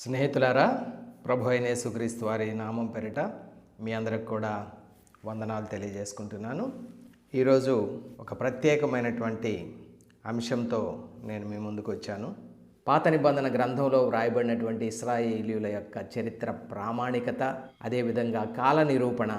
స్నేహితులారా ప్రభు అయిన యేసుక్రీస్తు వారి నామం పెరిట మీ అందరికి కూడా వందనాలు తెలియజేసుకుంటున్నాను. ఈరోజు ఒక ప్రత్యేకమైనటువంటి అంశంతో నేను మీ ముందుకు వచ్చాను. పాత నిబంధన గ్రంథంలో వ్రాయబడినటువంటి ఇస్రాయేలీల యొక్క చరిత్ర ప్రామాణికత అదేవిధంగా కాల నిరూపణ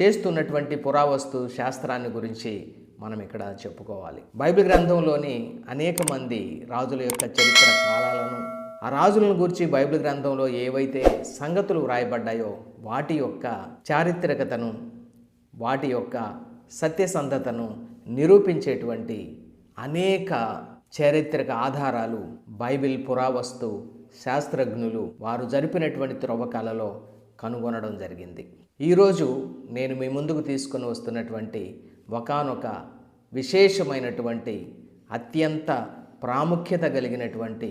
చేస్తున్నటువంటి పురావస్తు శాస్త్రాన్ని గురించి మనం ఇక్కడ చెప్పుకోవాలి. బైబిల్ గ్రంథంలోని అనేక మంది రాజుల యొక్క చరిత్ర కాలాలను ఆ రాజులను గురించి బైబిల్ గ్రంథంలో ఏవైతే సంగతులు వ్రాయబడ్డాయో వాటి యొక్క చారిత్రకతను వాటి యొక్క సత్యసంధతను నిరూపించేటువంటి అనేక చారిత్రక ఆధారాలు బైబిల్ పురావస్తు శాస్త్రజ్ఞులు వారు జరిపినటువంటి త్రవ్వకాలలో కనుగొనడం జరిగింది. ఈరోజు నేను మీ ముందుకు తీసుకొని వస్తున్నటువంటి ఒకానొక విశేషమైనటువంటి అత్యంత ప్రాముఖ్యత కలిగినటువంటి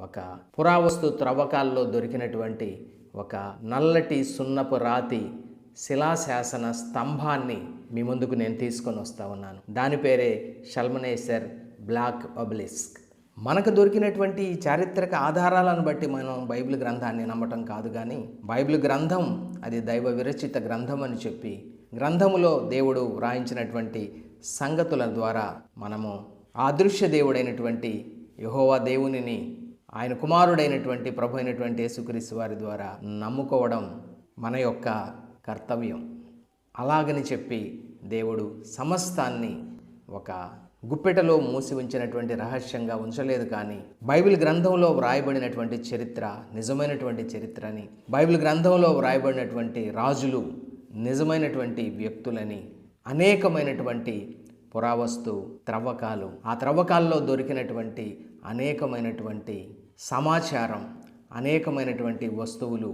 ఒక పురావస్తు త్రవ్వకాల్లో దొరికినటువంటి ఒక నల్లటి సున్నపు రాతి శిలాశాసన స్తంభాన్ని మీ ముందుకు నేను తీసుకొని వస్తా ఉన్నాను. దాని పేరే షల్మనేసర్ బ్లాక్ ఒబలిస్క్. మనకు దొరికినటువంటి ఈ చారిత్రక ఆధారాలను బట్టి మనం బైబిల్ గ్రంథాన్ని నమ్మటం కాదు కానీ బైబిల్ గ్రంథం అది దైవ విరచిత గ్రంథం అని చెప్పి గ్రంథములో దేవుడు వ్రాయించినటువంటి సంగతుల ద్వారా మనము అదృశ్య దేవుడైనటువంటి యహోవా దేవునిని ఆయన కుమారుడైనటువంటి ప్రభు అయినటువంటి యేసుక్రీస్తు వారి ద్వారా నమ్ముకోవడం మన యొక్క కర్తవ్యం. అలాగని చెప్పి దేవుడు సమస్తాన్ని ఒక గుప్పెటలో మూసి ఉంచినటువంటి రహస్యంగా ఉంచలేదు కానీ బైబిల్ గ్రంథంలో వ్రాయబడినటువంటి చరిత్ర నిజమైనటువంటి చరిత్రని బైబిల్ గ్రంథంలో వ్రాయబడినటువంటి రాజులు నిజమైనటువంటి వ్యక్తులని అనేకమైనటువంటి పురావస్తు త్రవ్వకాలు ఆ త్రవ్వకాల్లో దొరికినటువంటి అనేకమైనటువంటి సమాచారం అనేకమైనటువంటి వస్తువులు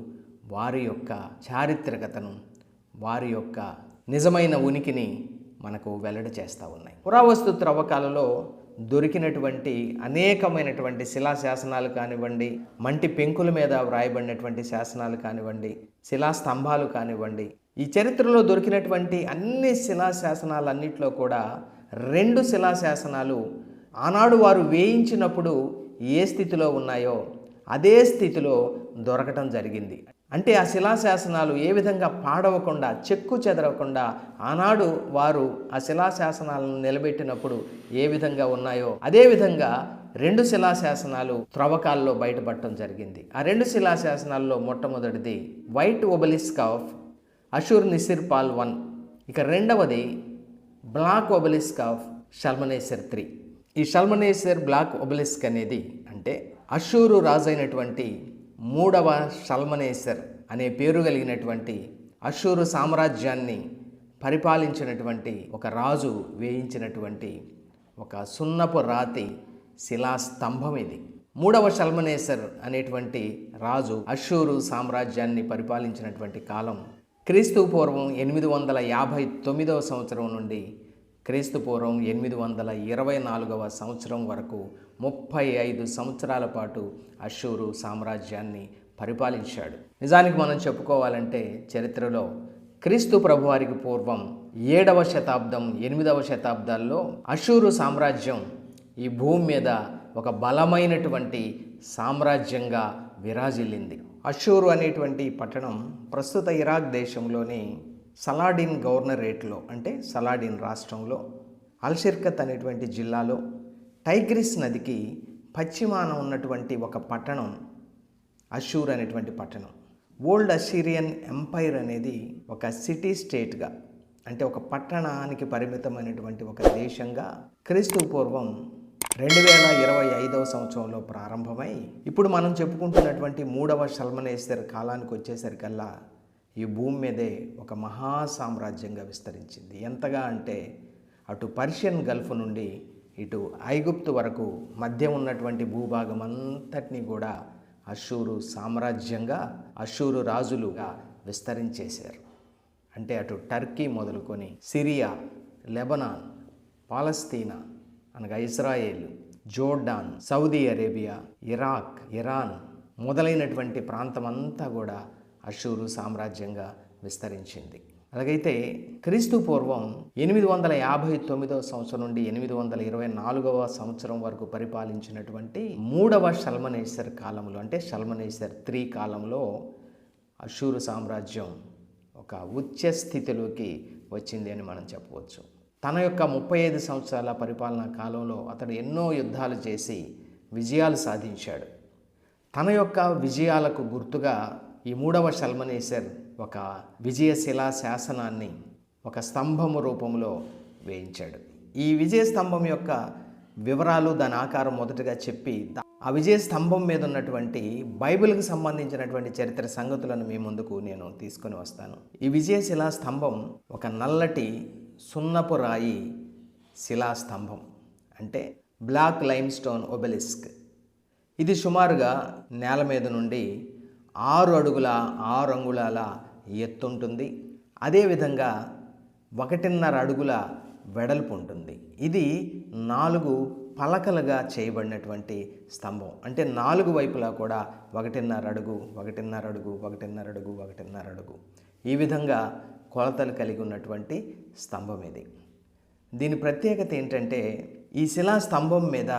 వారి యొక్క చారిత్రకతను వారి యొక్క నిజమైన ఉనికిని మనకు వెల్లడి చేస్తూ ఉన్నాయి. పురావస్తు త్రవ్వకాలలో దొరికినటువంటి అనేకమైనటువంటి శిలా శాసనాలు కానివ్వండి మంటి పెంకుల మీద వ్రాయబడినటువంటి శాసనాలు కానివ్వండి శిలా స్తంభాలు కానివ్వండి ఈ చరిత్రలో దొరికినటువంటి అన్ని శిలా శాసనాలన్నింటిలో కూడా రెండు శిలా శాసనాలు ఆనాడు వారు వేయించినప్పుడు ఏ స్థితిలో ఉన్నాయో అదే స్థితిలో దొరకటం జరిగింది. అంటే ఆ శిలాశాసనాలు ఏ విధంగా పాడవకుండా చెక్కు చెదరకుండా ఆనాడు వారు ఆ శిలాశాసనాలను నిలబెట్టినప్పుడు ఏ విధంగా ఉన్నాయో అదేవిధంగా రెండు శిలాశాసనాలు త్రవ్వకాల్లో బయటపడటం జరిగింది. ఆ రెండు శిలాశాసనాల్లో మొట్టమొదటిది white obelisk of Ashurnasirpal one. ఇక రెండవది black obelisk of Shalmaneser three. ఈ షల్మనేసర్ బ్లాక్ ఒబలిస్క్ అనేది అంటే అషూరు రాజైనటువంటి మూడవ షల్మనేసర్ అనే పేరు కలిగినటువంటి అషూరు సామ్రాజ్యాన్ని పరిపాలించినటువంటి ఒక రాజు వేయించినటువంటి ఒక సున్నపు రాతి శిలాస్తంభం ఇది. మూడవ షల్మనేసర్ అనేటువంటి రాజు అషూరు సామ్రాజ్యాన్ని పరిపాలించినటువంటి కాలం క్రీస్తు పూర్వం ఎనిమిది వందల యాభై తొమ్మిదవ సంవత్సరం నుండి క్రీస్తు పూర్వం ఎనిమిది వందల ఇరవై నాలుగవ సంవత్సరం వరకు ముప్పై ఐదు సంవత్సరాల పాటు అషూరు సామ్రాజ్యాన్ని పరిపాలించాడు. నిజానికి మనం చెప్పుకోవాలంటే చరిత్రలో క్రీస్తు ప్రభువారికి పూర్వం ఏడవ శతాబ్దం ఎనిమిదవ శతాబ్దాల్లో అషూరు సామ్రాజ్యం ఈ భూమి మీద ఒక బలమైనటువంటి సామ్రాజ్యంగా విరాజిల్లింది. అషూరు అనేటువంటి పట్టణం ప్రస్తుత ఇరాక్ దేశంలోని సలాడిన్ గవర్నరేట్లో అంటే సలాడిన్ రాష్ట్రంలో అల్షిర్కత్ అనేటువంటి జిల్లాలో టైగ్రిస్ నదికి పశ్చిమాన ఉన్నటువంటి ఒక పట్టణం అషూర్ అనేటువంటి పట్టణం. ఓల్డ్ అషీరియన్ ఎంపైర్ అనేది ఒక సిటీ స్టేట్గా అంటే ఒక పట్టణానికి పరిమితమైనటువంటి ఒక దేశంగా క్రీస్తు పూర్వం రెండు వేల ఇరవై ఐదవ సంవత్సరంలో ప్రారంభమై ఇప్పుడు మనం చెప్పుకుంటున్నటువంటి మూడవ షల్మనేశ్వర్ కాలానికి వచ్చేసరికల్లా ఈ భూమి మీదే ఒక మహా సామ్రాజ్యంగా విస్తరించింది. ఎంతగా అంటే అటు పర్షియన్ గల్ఫ్ నుండి ఇటు ఐగుప్తు వరకు మధ్య ఉన్నటువంటి భూభాగం అంతటినీ కూడా అశూరు సామ్రాజ్యంగా అశూరు రాజులుగా విస్తరించేశారు. అంటే అటు టర్కీ మొదలుకొని సిరియా లెబనాన్ పాలస్తీనా అనగా Israel Jordan Saudi Arabia Iraq Iran మొదలైనటువంటి ప్రాంతం అంతా కూడా అషూరు సామ్రాజ్యంగా విస్తరించింది. అలాగైతే క్రీస్తు పూర్వం ఎనిమిది వందల యాభై తొమ్మిదవ సంవత్సరం నుండి ఎనిమిది వందల ఇరవై నాలుగవ సంవత్సరం వరకు పరిపాలించినటువంటి మూడవ షల్మనేశ్వర్ కాలంలో అంటే షల్మనేశ్వర్ త్రీ కాలంలో అషూరు సామ్రాజ్యం ఒక ఉచ్చ స్థితిలోకి వచ్చింది అని మనం చెప్పవచ్చు. తన యొక్క ముప్పై ఐదు సంవత్సరాల పరిపాలనా కాలంలో అతడు ఎన్నో యుద్ధాలు చేసి విజయాలు సాధించాడు. తన యొక్క విజయాలకు గుర్తుగా ఈ మూడవ షల్మనేశ్వర్ ఒక విజయశిలా శాసనాన్ని ఒక స్తంభము రూపంలో వేయించాడు. ఈ విజయ స్తంభం యొక్క వివరాలు దాని ఆకారం మొదటగా చెప్పి ఆ విజయ స్తంభం మీద ఉన్నటువంటి బైబిల్కి సంబంధించినటువంటి చరిత్ర సంగతులను మీ ముందుకు నేను తీసుకొని వస్తాను. ఈ విజయశిలా స్తంభం ఒక నల్లటి సున్నపు రాయి శిలాస్తంభం అంటే బ్లాక్ లైమ్ స్టోన్ ఒబెలిస్క్. ఇది సుమారుగా నేల మీద నుండి ఆరు అడుగుల ఆరు అంగుళాల ఎత్తుంటుంది. అదేవిధంగా ఒకటిన్నర అడుగుల వెడల్పు ఉంటుంది. ఇది నాలుగు పలకలుగా చేయబడినటువంటి స్తంభం. అంటే నాలుగు వైపులా కూడా ఒకటిన్నర అడుగు ఒకటిన్నర అడుగు ఒకటిన్నర అడుగు ఒకటిన్నర అడుగు. ఈ విధంగా కొలతలు కలిగి ఉన్నటువంటి స్తంభం ఇది. దీని ప్రత్యేకత ఏంటంటే ఈ శిలా స్తంభం మీద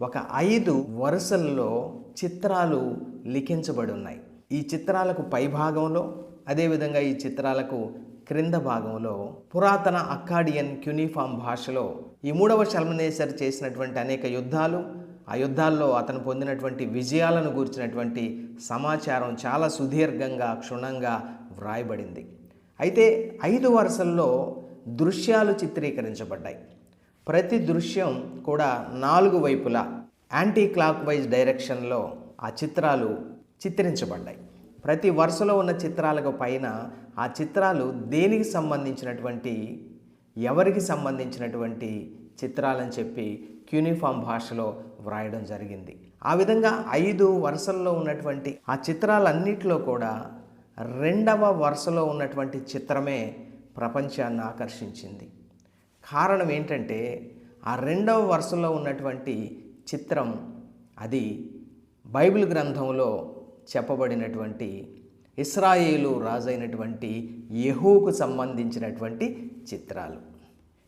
ఒక ఐదు వరుసల్లో చిత్రాలు లిఖించబడి ఉన్నాయి. ఈ చిత్రాలకు పై భాగంలో అదేవిధంగా ఈ చిత్రాలకు క్రింద భాగంలో పురాతన అక్కాడియన్ క్యూనిఫామ్ భాషలో ఈ మూడవ షల్మనేసర్ చేసినటువంటి అనేక యుద్ధాలు ఆ యుద్ధాల్లో అతను పొందినటువంటి విజయాలను గూర్చినటువంటి సమాచారం చాలా సుదీర్ఘంగా క్షుణ్ణంగా వ్రాయబడింది. అయితే ఐదు వరుసల్లో దృశ్యాలు చిత్రీకరించబడ్డాయి. ప్రతి దృశ్యం కూడా నాలుగు వైపులా యాంటీ క్లాక్ వైజ్ డైరెక్షన్లో ఆ చిత్రాలు చిత్రించబడ్డాయి. ప్రతి వరుసలో ఉన్న చిత్రాలకు పైన ఆ చిత్రాలు దేనికి సంబంధించినటువంటి ఎవరికి సంబంధించినటువంటి చిత్రాలని చెప్పి క్యూనిఫామ్ భాషలో వ్రాయడం జరిగింది. ఆ విధంగా ఐదు వరుసల్లో ఉన్నటువంటి ఆ చిత్రాలన్నిటిలో కూడా రెండవ వరుసలో ఉన్నటువంటి చిత్రమే ప్రపంచాన్ని ఆకర్షించింది. కారణం ఏంటంటే ఆ రెండవ వరుసలో ఉన్నటువంటి చిత్రం అది బైబిల్ గ్రంథంలో చెప్పబడినటువంటి ఇస్రాయేలు రాజైనటువంటి యహూకు సంబంధించినటువంటి చిత్రాలు.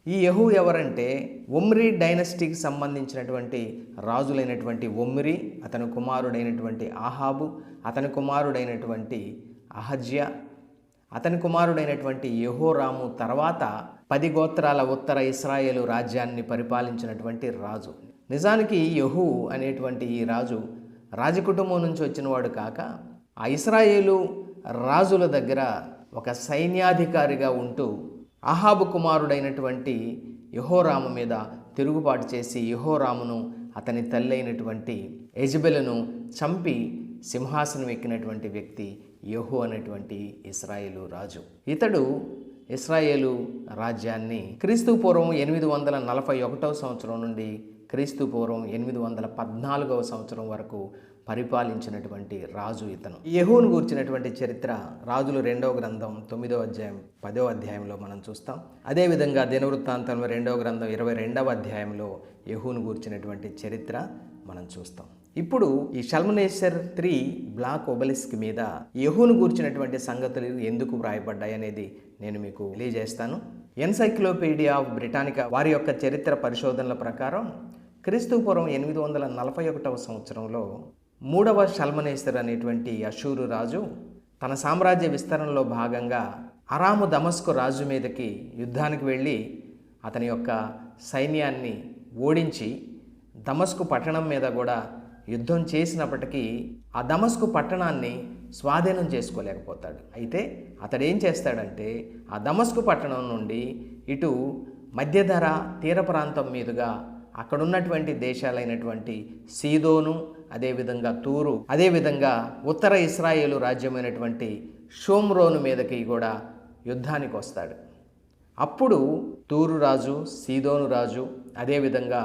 ఈ యహూ ఎవరంటే ఒమ్రి డైనస్టీకి సంబంధించినటువంటి రాజులైనటువంటి ఒమ్రి అతని కుమారుడైనటువంటి ఆహాబు అతని కుమారుడైనటువంటి అహజ్య అతని కుమారుడైనటువంటి యహోరాము తర్వాత పది గోత్రాల ఉత్తర ఇస్రాయేలు రాజ్యాన్ని పరిపాలించినటువంటి రాజు. నిజానికి యహూ అనేటువంటి ఈ రాజు రాజకుటుంబం నుంచి వచ్చినవాడు కాక ఆ ఇస్రాయేలు రాజుల దగ్గర ఒక సైన్యాధికారిగా ఉంటూ అహాబు కుమారుడైనటువంటి యహోరాము మీద తిరుగుబాటు చేసి యహోరామును అతని తల్లి అయినటువంటి యజబెలను చంపి సింహాసనం ఎక్కినటువంటి వ్యక్తి యహో అనేటువంటి ఇస్రాయేలు రాజు. ఇతడు ఇస్రాయేలు రాజ్యాన్ని క్రీస్తు పూర్వం ఎనిమిది వందల నలభై ఒకటవ సంవత్సరం నుండి క్రీస్తు పూర్వం ఎనిమిది వందల పద్నాలుగవ సంవత్సరం వరకు పరిపాలించినటువంటి రాజు ఇతను. యహూను గూర్చినటువంటి చరిత్ర రాజులు రెండవ గ్రంథం తొమ్మిదవ అధ్యాయం పదవ అధ్యాయంలో మనం చూస్తాం. అదేవిధంగా దినవృత్తాంతంలో రెండవ గ్రంథం ఇరవై రెండవ అధ్యాయంలో యహూను గూర్చినటువంటి చరిత్ర మనం చూస్తాం. ఇప్పుడు ఈ షల్మనేశ్వర్ త్రీ బ్లాక్ ఒబలిస్క్ మీద యహూను గూర్చినటువంటి సంగతులు ఎందుకు వ్రాయబడ్డాయి అనేది నేను మీకు తెలియజేస్తాను. ఎన్సైక్లోపీడియా ఆఫ్ బ్రిటానికా వారి యొక్క చరిత్ర పరిశోధనల ప్రకారం క్రీస్తుపూర్వం ఎనిమిది వందల నలభై ఒకటవ సంవత్సరంలో మూడవ షల్మనేశ్వర్ అనేటువంటి అషూరు రాజు తన సామ్రాజ్య విస్తరణలో భాగంగా అరాము దమస్కు రాజు మీదకి యుద్ధానికి వెళ్ళి అతని యొక్క సైన్యాన్ని ఓడించి దమస్కు పట్టణం మీద కూడా యుద్ధం చేసినప్పటికీ ఆ దమస్కు పట్టణాన్ని స్వాధీనం చేసుకోలేకపోతాడు. అయితే అతడు ఏం చేస్తాడంటే ఆ దమస్కు పట్టణం నుండి ఇటు మధ్యధర తీర ప్రాంతం మీదుగా అక్కడున్నటువంటి దేశాలైనటువంటి సీదోను అదేవిధంగా తూరు అదేవిధంగా ఉత్తర ఇస్రాయేలు రాజ్యమైనటువంటి షోమ్రోను మీదకి కూడా యుద్ధానికి వస్తాడు. అప్పుడు తూరు రాజు సీదోను రాజు అదేవిధంగా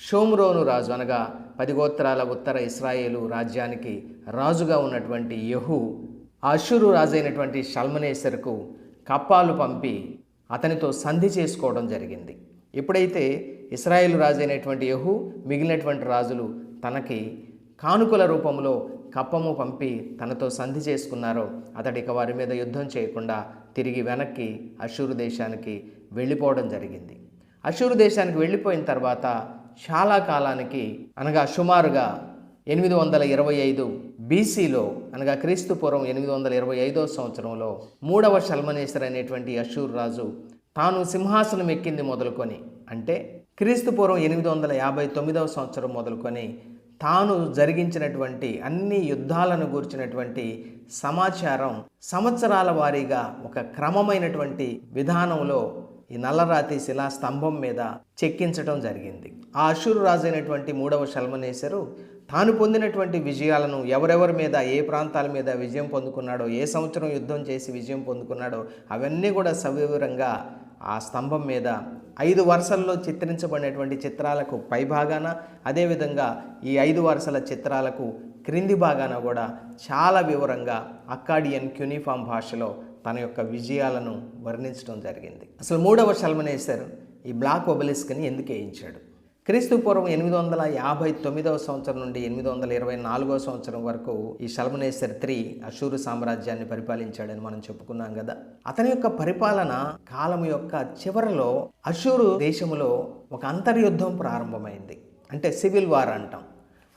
షోమ్రోను రాజు అనగా పది గోత్రాల ఉత్తర ఇస్రాయేలు రాజ్యానికి రాజుగా ఉన్నటువంటి యహు అషురు రాజైనటువంటి షల్మనేశ్వర్కు కప్పాలు పంపి అతనితో సంధి చేసుకోవడం జరిగింది. ఎప్పుడైతే ఇస్రాయేల్ రాజు అయినటువంటి యహు మిగిలినటువంటి రాజులు తనకి కానుకల రూపంలో కప్పము పంపి తనతో సంధి చేసుకున్నారో అతడిక వారి మీద యుద్ధం చేయకుండా తిరిగి వెనక్కి అశూరు దేశానికి వెళ్ళిపోవడం జరిగింది. అశూరు దేశానికి వెళ్ళిపోయిన తర్వాత చాలా కాలానికి అనగా సుమారుగా ఎనిమిది వందల ఇరవై ఐదు బీసీలో అనగా క్రీస్తు పూర్వం ఎనిమిది వందల ఇరవై ఐదో సంవత్సరంలో మూడవ షల్మనేశ్వర్ అనేటువంటి అశూర్ రాజు తాను సింహాసనం ఎక్కింది మొదలుకొని అంటే క్రీస్తు పూర్వం ఎనిమిది వందల యాభై తొమ్మిదవ సంవత్సరం మొదలుకొని తాను జరిగించినటువంటి అన్ని యుద్ధాలను గూర్చినటువంటి సమాచారం సంవత్సరాల వారీగా ఒక క్రమమైనటువంటి విధానంలో ఈ నల్లరాతి శిలా స్తంభం మీద చెక్కించడం జరిగింది. ఆ అశురు రాజు అయినటువంటి మూడవ శల్మనేశ్వరు తాను పొందినటువంటి విజయాలను ఎవరెవరి మీద ఏ ప్రాంతాల మీద విజయం పొందుకున్నాడో ఏ సంవత్సరం యుద్ధం చేసి విజయం పొందుకున్నాడో అవన్నీ కూడా సవివరంగా ఆ స్తంభం మీద ఐదు వరుసల్లో చిత్రించబడినటువంటి చిత్రాలకు పైభాగాన అదేవిధంగా ఈ ఐదు వరుసల చిత్రాలకు క్రింది భాగాన కూడా చాలా వివరంగా అక్కాడియన్ క్యూనిఫామ్ భాషలో తన యొక్క విజయాలను వర్ణించడం జరిగింది. అసలు మూడవ షల్మనేశ్వర్ ఈ బ్లాక్ ఒబలిస్క్ని ఎందుకు వేయించాడు? క్రీస్తు పూర్వం ఎనిమిది వందల యాభై తొమ్మిదవ సంవత్సరం నుండి ఎనిమిది వందల ఇరవై నాలుగవ సంవత్సరం వరకు ఈ షల్మనేశ్వర్ త్రీ అశూరు సామ్రాజ్యాన్ని పరిపాలించాడని మనం చెప్పుకున్నాం కదా. అతని యొక్క పరిపాలన కాలం యొక్క చివరలో అశూరు దేశంలో ఒక అంతర్యుద్ధం ప్రారంభమైంది. అంటే సివిల్ వార్ అంటాం.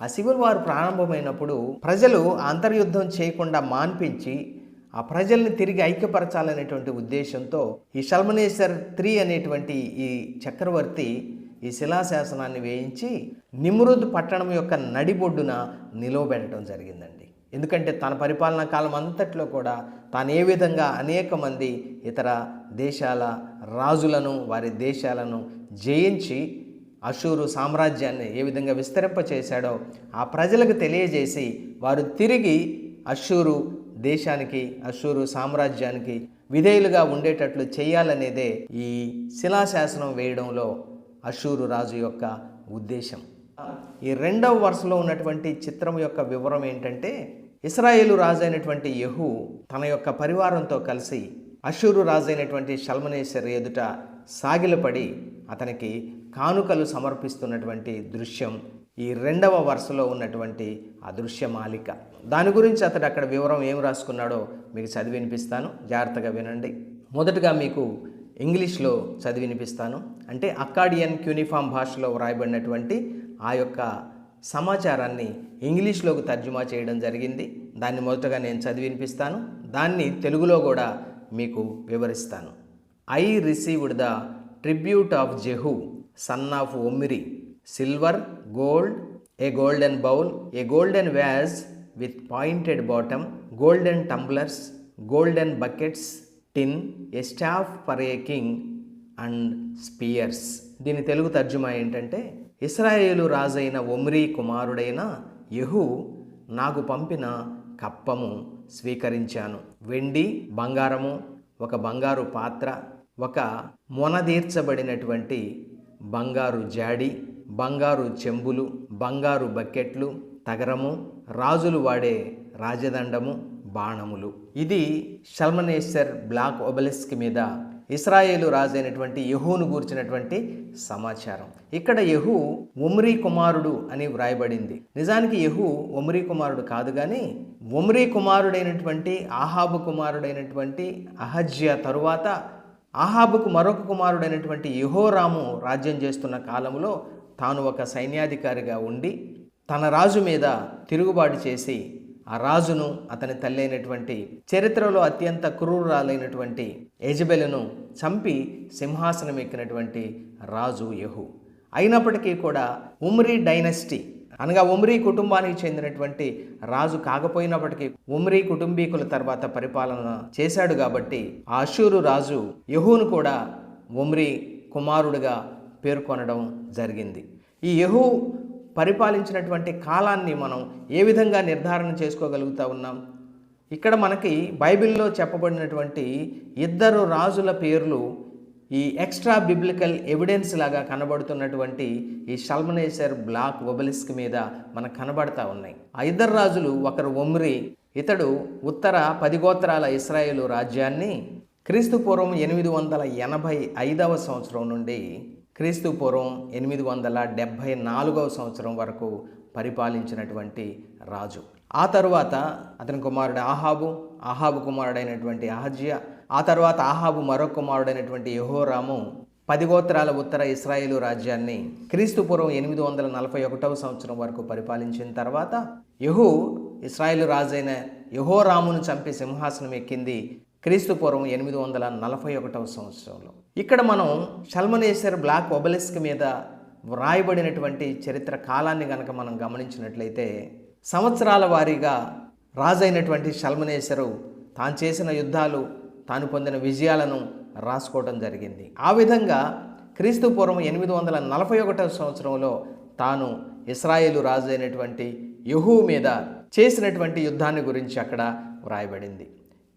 ఆ సివిల్ వార్ ప్రారంభమైనప్పుడు ప్రజలు అంతర్యుద్ధం చేయకుండా మాన్పించి ఆ ప్రజల్ని తిరిగి ఐక్యపరచాలనేటువంటి ఉద్దేశంతో ఈ షల్మనేశ్వర్ త్రీ అనేటువంటి ఈ చక్రవర్తి ఈ శిలాశాసనాన్ని వేయించి నిమ్రుద్ పట్టణం యొక్క నడిబొడ్డున నిలవబెట్టడం జరిగిందండి. ఎందుకంటే తన పరిపాలనా కాలం అంతట్లో కూడా తాను ఏ విధంగా అనేక మంది ఇతర దేశాల రాజులను వారి దేశాలను జయించి అశూరు సామ్రాజ్యాన్ని ఏ విధంగా విస్తరింపచేశాడో ఆ ప్రజలకు తెలియజేసి వారు తిరిగి అశూరు దేశానికి అశూరు సామ్రాజ్యానికి విధేయులుగా ఉండేటట్లు చేయాలనేదే ఈ శిలాశాసనం వేయడంలో అశూరు రాజు యొక్క ఉద్దేశం. ఈ రెండవ వరుసలో ఉన్నటువంటి చిత్రం యొక్క వివరం ఏంటంటే ఇస్రాయేలు రాజు అయినటువంటి యహు తన యొక్క పరివారంతో కలిసి అశూరు రాజు అయినటువంటి షల్మనేశ్వర్ ఎదుట సాగిలపడి అతనికి కానుకలు సమర్పిస్తున్నటువంటి దృశ్యం ఈ రెండవ వరుసలో ఉన్నటువంటి ఆ దృశ్యమాలిక దాని గురించి అతడు అక్కడ వివరం ఏం రాసుకున్నాడో మీకు చదివి వినిపిస్తాను జాగ్రత్తగా వినండి. మొదటగా మీకు ఇంగ్లీష్లో చదివి వినిపిస్తాను అంటే అక్కాడియన్ క్యూనిఫామ్ భాషలో వ్రాయబడినటువంటి ఆ యొక్క సమాచారాన్ని ఇంగ్లీష్లోకి తర్జుమా చేయడం జరిగింది. దాన్ని మొదటగా నేను చదివి వినిపిస్తాను దాన్ని తెలుగులో కూడా మీకు వివరిస్తాను. I received the tribute of Jehu son of Omri. Silver gold a golden bowl a golden vase with pointed bottom golden tumblers golden buckets tin a staff for a king and spears. దీని తెలుగు తర్జుమా ఏంటంటే ఇస్రాయేలు రాజైన Omri కుమారుడైన యహు నాకు పంపిన కప్పము స్వీకరించాను. వెండి బంగారము ఒక బంగారు పాత్ర ఒక మొనదీర్చబడినటువంటి బంగారు జాడి బంగారు చెంబులు బంగారు బకెట్లు తగరము రాజులు వాడే రాజదండము బాణములు. ఇది షల్మనేశ్వర్ బ్లాక్ ఒబెలిస్క్ మీద ఇస్రాయేలు రాజు అయినటువంటి యహూను గూర్చినటువంటి సమాచారం. ఇక్కడ యహు ఒమ్రీ కుమారుడు అని వ్రాయబడింది. నిజానికి యహు ఒమ్రీ కుమారుడు కాదు కానీ ఒమ్రీ కుమారుడైనటువంటి ఆహాబు కుమారుడైనటువంటి అహజ్య తరువాత ఆహాబుకు మరొక కుమారుడైనటువంటి యహోరాము రాజ్యం చేస్తున్న కాలంలో తాను ఒక సైన్యాధికారిగా ఉండి తన రాజు మీద తిరుగుబాటు చేసి ఆ రాజును అతని తల్లి అయినటువంటి చరిత్రలో అత్యంత క్రూరాలైనటువంటి యజబెలను చంపి సింహాసనం ఎక్కినటువంటి రాజు యహు. అయినప్పటికీ కూడా ఉమ్రీ డైనస్టీ అనగా ఉమ్రీ కుటుంబానికి చెందినటువంటి రాజు కాకపోయినప్పటికీ ఉమ్రీ కుటుంబీకుల తర్వాత పరిపాలన చేశాడు కాబట్టి ఆ అషూరు రాజు యహూను కూడా ఉమ్రీ కుమారుడుగా పేర్కొనడం జరిగింది. ఈ యహూ పరిపాలించినటువంటి కాలాన్ని మనం ఏ విధంగా నిర్ధారణ చేసుకోగలుగుతా ఉన్నాం? ఇక్కడ మనకి బైబిల్లో చెప్పబడినటువంటి ఇద్దరు రాజుల పేర్లు ఈ ఎక్స్ట్రా బిబ్లికల్ ఎవిడెన్స్ లాగా కనబడుతున్నటువంటి ఈ షల్మనేశ్వర్ బ్లాక్ ఒబలిస్క్ మీద మనకు కనబడతా ఉన్నాయి. ఆ ఇద్దరు రాజులు ఒకరు ఒమ్రి ఇతడు ఉత్తర పది గోత్రాల ఇస్రాయేలు రాజ్యాన్ని క్రీస్తు పూర్వం ఎనిమిది వందల ఎనభై ఐదవ సంవత్సరం నుండి క్రీస్తు పూర్వం ఎనిమిది వందల డెబ్భై నాలుగవ సంవత్సరం వరకు పరిపాలించినటువంటి రాజు. ఆ తరువాత అతని కుమారుడు ఆహాబు ఆహాబు కుమారుడైనటువంటి అహజ్య ఆ తర్వాత ఆహాబు మరో కుమారుడైనటువంటి యహోరాము పది గోత్రాల ఉత్తర ఇస్రాయేలు రాజ్యాన్ని క్రీస్తు పూర్వం ఎనిమిది వందల నలభై ఒకటవ సంవత్సరం వరకు పరిపాలించిన తర్వాత యహూ ఇస్రాయేలు రాజైన యహోరామును చంపి సింహాసనం ఎక్కింది. క్రీస్తు పూర్వం ఎనిమిది వందల నలభై ఒకటవ సంవత్సరంలో. ఇక్కడ మనం షల్మనేశ్వర్ బ్లాక్ ఒబలిస్క్ మీద వ్రాయబడినటువంటి చరిత్ర కాలాన్ని గనక మనం గమనించినట్లయితే సంవత్సరాల వారీగా రాజైనటువంటి షల్మనేశ్వరు తాను చేసిన యుద్ధాలు తాను పొందిన విజయాలను రాసుకోవడం జరిగింది. ఆ విధంగా క్రీస్తు పూర్వం ఎనిమిది వందల నలభై ఒకటవ సంవత్సరంలో తాను ఇస్రాయేలు రాజు అయినటువంటి యహూ మీద చేసినటువంటి యుద్ధాన్ని గురించి అక్కడ వ్రాయబడింది.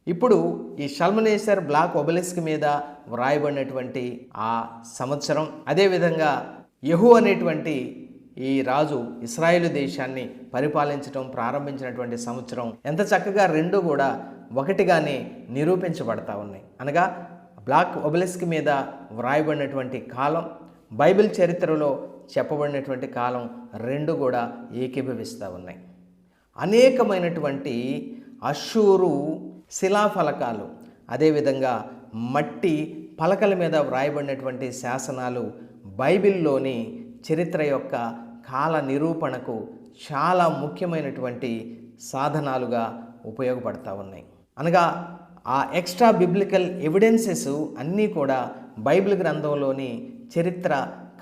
ఇప్పుడు ఈ షల్మనేశ్వర్ బ్లాక్ ఒబలిస్క్ మీద వ్రాయబడినటువంటి ఆ సంవత్సరం అదేవిధంగా యహూ అనేటువంటి ఈ రాజు ఇస్రాయేలు దేశాన్ని పరిపాలించడం ప్రారంభించినటువంటి సంవత్సరం ఎంత చక్కగా రెండు కూడా ఒకటిగానే నిరూపించబడతా ఉన్నాయి. అనగా బ్లాక్ ఒబలిస్క్ మీద వ్రాయబడినటువంటి కాలం బైబిల్ చరిత్రలో చెప్పబడినటువంటి కాలం రెండు కూడా ఏకీభవిస్తూ ఉన్నాయి. అనేకమైనటువంటి అషూరు శిలాఫలకాలు. అదేవిధంగా మట్టి పలకల మీద వ్రాయబడినటువంటి శాసనాలు బైబిల్లోని చరిత్ర యొక్క కాల నిరూపణకు చాలా ముఖ్యమైనటువంటి సాధనాలుగా ఉపయోగపడతా ఉన్నాయి. అనగా ఆ ఎక్స్ట్రా బిబ్లికల్ ఎవిడెన్సెస్ అన్నీ కూడా బైబిల్ గ్రంథంలోని చరిత్ర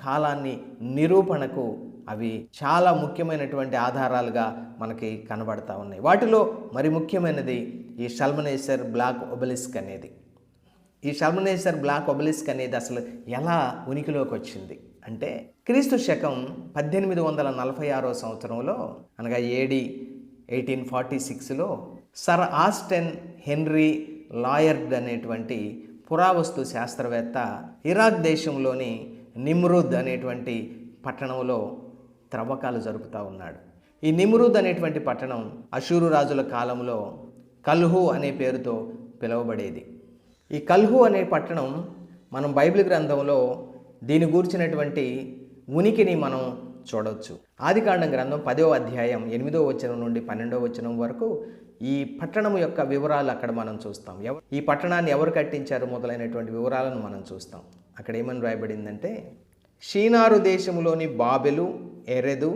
కాలాన్ని నిరూపణకు అవి చాలా ముఖ్యమైనటువంటి ఆధారాలుగా మనకి కనబడతా ఉన్నాయి. వాటిలో మరి ముఖ్యమైనది ఈ షల్మనేశ్వర్ బ్లాక్ ఒబలిస్క్ అనేది. ఈ షల్మనేశ్వర్ బ్లాక్ ఒబలిస్క్ అనేది అసలు ఎలా ఉనికిలోకి వచ్చింది అంటే క్రీస్తు శకం పద్దెనిమిది వందల నలభై ఆరో సంవత్సరంలో అనగా ఏడి ఎయిటీన్ ఫార్టీ సిక్స్లో సర్ ఆస్టెన్ హెన్రీ లాయర్డ్ అనేటువంటి పురావస్తు శాస్త్రవేత్త ఇరాక్ దేశంలోని నిమ్రుద్ అనేటువంటి పట్టణంలో త్రవ్వకాలు జరుపుతూ ఉన్నాడు. ఈ నిమ్రూద్ అనేటువంటి పట్టణం అషూరు రాజుల కాలంలో కల్హు అనే పేరుతో పిలువబడేది. ఈ కల్హు అనే పట్టణం మనం బైబిల్ గ్రంథంలో దీని గూర్చినటువంటి ఉనికిని మనం చూడవచ్చు ఆదికాండం గ్రంథం పదో అధ్యాయం ఎనిమిదో వచనం నుండి పన్నెండో వచనం వరకు ఈ పట్టణం యొక్క వివరాలు అక్కడ మనం చూస్తాం. ఎవ ఈ పట్టణాన్ని ఎవరు కట్టించారు మొదలైనటువంటి వివరాలను మనం చూస్తాం. అక్కడ ఏమని రాయబడిందంటే షీనారు దేశములోని బాబెలు ఎరెదు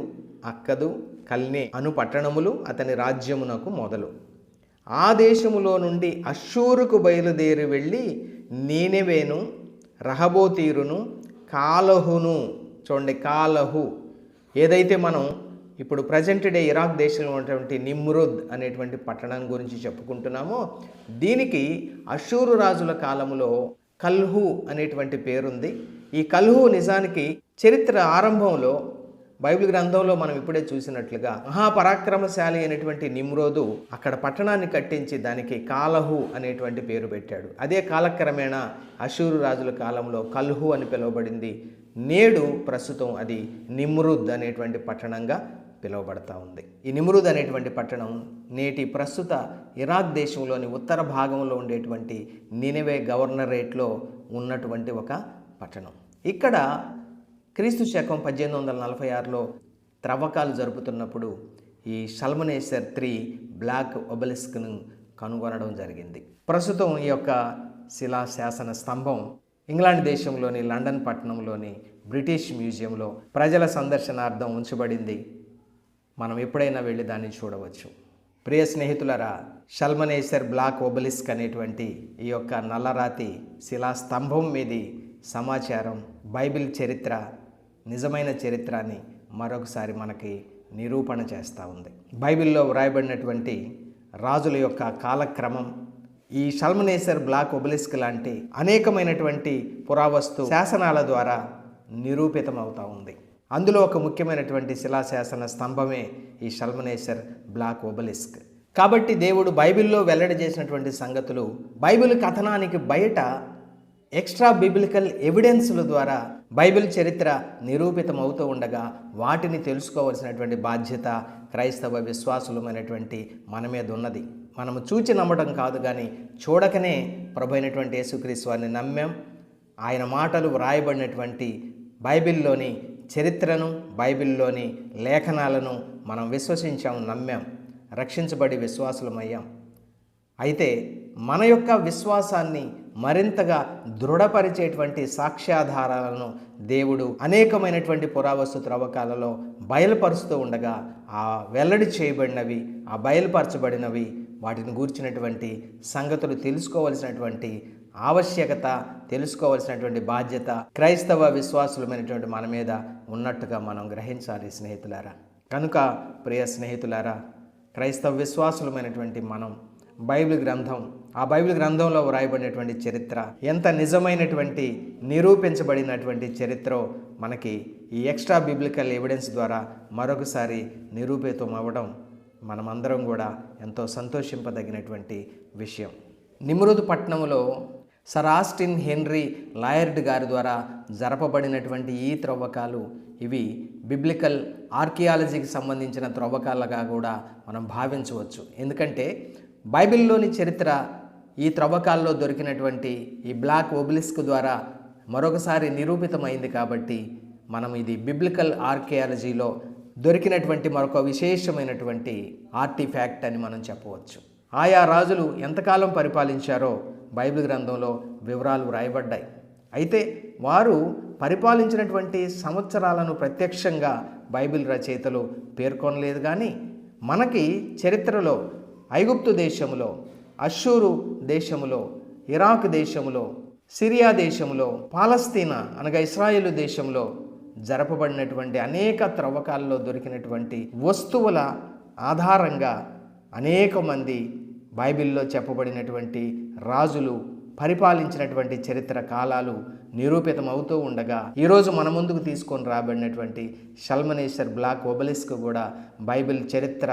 అక్కదు కల్నే అను పట్టణములు అతని రాజ్యమునకు మొదలు. ఆ దేశములో నుండి అశ్షూరుకు బయలుదేరి వెళ్ళి నీనెవేను రహబోతీరును కాలహును చూడండి కాలహు. ఏదైతే మనం ఇప్పుడు ప్రజెంట్ డే ఇరాక్ దేశంలో ఉన్నటువంటి నిమ్రుద్ అనేటువంటి పట్టణం గురించి చెప్పుకుంటున్నామో దీనికి అషూరు రాజుల కాలంలో కల్హు అనేటువంటి పేరుంది. ఈ కల్హు నిజానికి చరిత్ర ఆరంభంలో బైబిల్ గ్రంథంలో మనం ఇప్పుడే చూసినట్లుగా మహాపరాక్రమశాలి అయినటువంటి నిమ్రోదు అక్కడ పట్టణాన్ని కట్టించి దానికి కాలహు అనేటువంటి పేరు పెట్టాడు. అదే కాలక్రమేణా అశూరు రాజుల కాలంలో కల్హు అని పిలువబడింది. నేడు ప్రస్తుతం అది నిమ్రుద్ అనేటువంటి పట్టణంగా పిలువబడతా ఉంది. ఈ నిమ్రుద్ అనేటువంటి పట్టణం నేటి ప్రస్తుత ఇరాక్ దేశంలోని ఉత్తర భాగంలో ఉండేటువంటి నినివే గవర్నరేట్లో ఉన్నటువంటి ఒక పట్టణం. ఇక్కడ క్రీస్తు శకం పద్దెనిమిది వందల నలభై ఆరులో త్రవ్వకాలు జరుపుతున్నప్పుడు ఈ షల్మనేశ్వర్ త్రీ బ్లాక్ ఒబలిస్క్ను కనుగొనడం జరిగింది. ప్రస్తుతం ఈ యొక్క శిలా శాసన స్తంభం ఇంగ్లాండ్ దేశంలోని లండన్ పట్టణంలోని బ్రిటిష్ మ్యూజియంలో ప్రజల సందర్శనార్థం ఉంచబడింది. మనం ఎప్పుడైనా వెళ్ళి దాన్ని చూడవచ్చు. ప్రియ స్నేహితులరా షల్మనేశ్వర్ బ్లాక్ ఒబలిస్క్ అనేటువంటి ఈ యొక్క నల్లరాతి శిలా స్తంభం మీది సమాచారం బైబిల్ చరిత్ర నిజమైన చరిత్రని మరొకసారి మనకి నిరూపణ చేస్తూ ఉంది. బైబిల్లో వ్రాయబడినటువంటి రాజుల యొక్క కాలక్రమం ఈ షల్మనేశ్వర్ బ్లాక్ ఒబలిస్క్ లాంటి అనేకమైనటువంటి పురావస్తు శాసనాల ద్వారా నిరూపితమవుతూ ఉంది. అందులో ఒక ముఖ్యమైనటువంటి శిలాశాసన స్తంభమే ఈ షల్మనేశ్వర్ బ్లాక్ ఒబలిస్క్. కాబట్టి దేవుడు బైబిల్లో వెల్లడి చేసినటువంటి సంగతులు బైబిల్ కథనానికి బయట ఎక్స్ట్రా బిబిలికల్ ఎవిడెన్స్ల ద్వారా బైబిల్ చరిత్ర నిరూపితమవుతూ ఉండగా వాటిని తెలుసుకోవాల్సినటువంటి బాధ్యత క్రైస్తవ విశ్వాసులమైనటువంటి మన మీద ఉన్నది. మనము చూచి నమ్మడం కాదు కానీ చూడకనే ప్రభు అయినటువంటి యేసుక్రీస్తు వారిని నమ్మాం. ఆయన మాటలు వ్రాయబడినటువంటి బైబిల్లోని చరిత్రను బైబిల్లోని లేఖనాలను మనం విశ్వసించాం నమ్మాం. రక్షించబడి విశ్వాసులమయ్యాం. అయితే మన యొక్క విశ్వాసాన్ని మరింతగా దృఢపరిచేటువంటి సాక్ష్యాధారాలను దేవుడు అనేకమైనటువంటి పురావస్తు త్రవ్వకాలలో బయలుపరుస్తూ ఉండగా ఆ వెల్లడి చేయబడినవి ఆ బయలుపరచబడినవి వాటిని గూర్చినటువంటి సంగతులు తెలుసుకోవలసినటువంటి ఆవశ్యకత తెలుసుకోవలసినటువంటి బాధ్యత క్రైస్తవ విశ్వాసులమైనటువంటి మన మీద ఉన్నట్టుగా మనం గ్రహించాలి స్నేహితులారా. కనుక ప్రియ స్నేహితులారా క్రైస్తవ విశ్వాసులమైనటువంటి మనం బైబిల్ గ్రంథం ఆ బైబిల్ గ్రంథంలో వ్రాయబడినటువంటి చరిత్ర ఎంత నిజమైనటువంటి నిరూపించబడినటువంటి చరిత్ర మనకి ఈ ఎక్స్ట్రా బిబ్లికల్ ఎవిడెన్స్ ద్వారా మరొకసారి నిరూపితం అవ్వడం మనమందరం కూడా ఎంతో సంతోషింపదగినటువంటి విషయం. నిమ్రుద్ పట్టణంలో సర్ ఆస్టిన్ హెన్రీ లాయర్డ్ గారి ద్వారా జరపబడినటువంటి ఈ త్రవ్వకాలు ఇవి బిబ్లికల్ ఆర్కియాలజీకి సంబంధించిన త్రవ్వకాలుగా కూడా మనం భావించవచ్చు. ఎందుకంటే బైబిల్లోని చరిత్ర ఈ త్రవ్వకాల్లో దొరికినటువంటి ఈ బ్లాక్ ఒబిలిస్క్ ద్వారా మరొకసారి నిరూపితమైంది కాబట్టి మనం ఇది బిబ్లికల్ ఆర్కియాలజీలో దొరికినటువంటి మరొక విశేషమైనటువంటి ఆర్టిఫ్యాక్ట్ అని మనం చెప్పవచ్చు. ఆయా రాజులు ఎంతకాలం పరిపాలించారో బైబిల్ గ్రంథంలో వివరాలు వ్రాయబడ్డాయి. అయితే వారు పరిపాలించినటువంటి సంవత్సరాలను ప్రత్యక్షంగా బైబిల్ రచయితలు పేర్కొనలేదు కానీ మనకి చరిత్రలో ఐగుప్తు దేశంలో అషూరు దేశములో ఇరాక్ దేశములో సిరియా దేశంలో పాలస్తీనా అనగా ఇస్రాయేలు దేశంలో జరపబడినటువంటి అనేక త్రవ్వకాల్లో దొరికినటువంటి వస్తువుల ఆధారంగా అనేక మంది బైబిల్లో చెప్పబడినటువంటి రాజులు పరిపాలించినటువంటి చరిత్ర కాలాలు నిరూపితం అవుతూ ఉండగా ఈరోజు మన ముందుకు తీసుకొని రాబడినటువంటి షల్మనేశ్వర్ బ్లాక్ ఒబలిస్క్ కూడా బైబిల్ చరిత్ర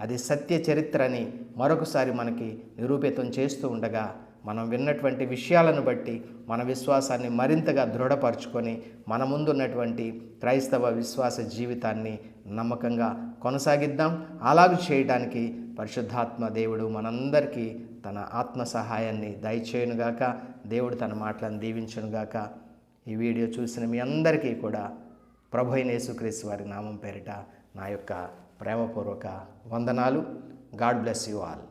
అది సత్య చరిత్ర అని మరొకసారి మనకి నిరూపితం చేస్తూ ఉండగా మనం విన్నటువంటి విషయాలను బట్టి మన విశ్వాసాన్ని మరింతగా దృఢపరచుకొని మన ముందున్నటువంటి క్రైస్తవ విశ్వాస జీవితాన్ని నమ్మకంగా కొనసాగిద్దాం. అలాగ చేయడానికి పరిశుద్ధాత్మ దేవుడు మనందరికీ తన ఆత్మ సహాయాన్ని దయచేయునుగాక దేవుడు తన మాటలను దీవించునుగాక. ఈ వీడియో చూసిన మీ అందరికీ కూడా ప్రభు అయిన యేసుక్రీస్తు వారి నామం పేరిట నా యొక్క ప్రేమపూర్వక వందనాలు. God bless you all.